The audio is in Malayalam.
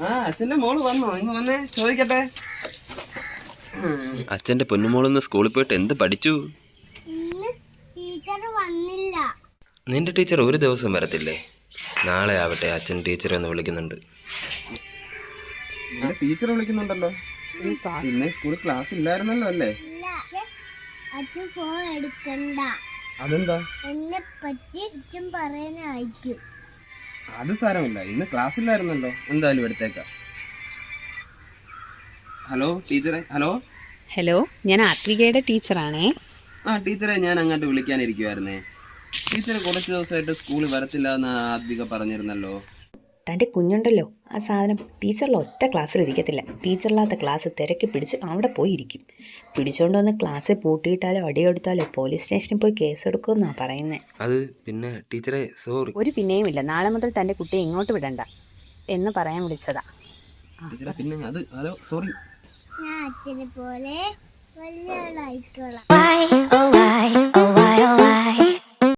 ആ അച്ഛന്റെ മോൾ വന്നോ? ഇങ്ങ് വന്നേ ചോദിക്കട്ടെ. അച്ഛന്റെ പൊന്നുമോളൊന്ന് സ്കൂളിൽ പോയിട്ട് എന്ത് പഠിച്ചു? ഇന്ന് ടീച്ചർ വന്നില്ല. നിന്റെ ടീച്ചർ ഒരു ദിവസം വരത്തില്ലേ? നാളെ ആവട്ടെ അച്ഛൻ ടീച്ചറെ ഒന്ന് വിളിക്കുന്നുണ്ട്. നിന്റെ ടീച്ചർ വിളിക്കുന്നുണ്ടല്ലോ. ഇന്ന് സ്കൂളിൽ ക്ലാസ് ഇല്ലായിരുന്നല്ലോ അല്ലേ? അച്ഛൻ ഫോൺ എടുക്കണ്ട. അതെന്താ? എന്നെ പറ്റി അച്ഛൻ പറയാനായിരിക്കും. അത് സാരമില്ല. ഇന്ന് ക്ലാസ്സില്ലായിരുന്നല്ലോ എന്തായാലും എടുത്തേക്കാം. ഹലോ ടീച്ചറെ ഹലോ ഹലോ ഞാൻ ആത്മികയുടെ ടീച്ചറാണേ. ആ ടീച്ചറെ ഞാൻ അങ്ങോട്ട് വിളിക്കാനിരിക്കുവായിരുന്നേ. ടീച്ചറെ കുറച്ച് ദിവസമായിട്ട് സ്കൂളിൽ വരത്തില്ല എന്ന് ആത്മിക പറഞ്ഞിരുന്നല്ലോ. തന്റെ കുഞ്ഞുണ്ടല്ലോ. ആ സാധനം ടീച്ചറിൽ ഒറ്റ ക്ലാസ്സിൽ ഇരിക്കത്തില്ല ടീച്ചറില്ലാത്ത ക്ലാസ് തിരക്കി പിടിച്ച് അവിടെ പോയി ഇരിക്കും പിടിച്ചോണ്ട് വന്ന് ക്ലാസ്സിൽ പൂട്ടിയിട്ടാലോ അടിയെടുത്താലോ പോലീസ് സ്റ്റേഷനിൽ പോയി കേസ് കേസെടുക്കുമെന്നാണ് പറയുന്നത് അത് പിന്നെ ടീച്ചറെ സോറി. ഒരു പിന്നെയും ഇല്ല. നാളെ മുതൽ തന്റെ കുട്ടിയെ ഇങ്ങോട്ട് വിടണ്ട എന്ന് പറയാൻ വിളിച്ചതാ. ടീച്ചറെ പിന്നെ അത് ഹലോ സോറി. ഞാൻ അച്ഛനെ പോലെ വലിയ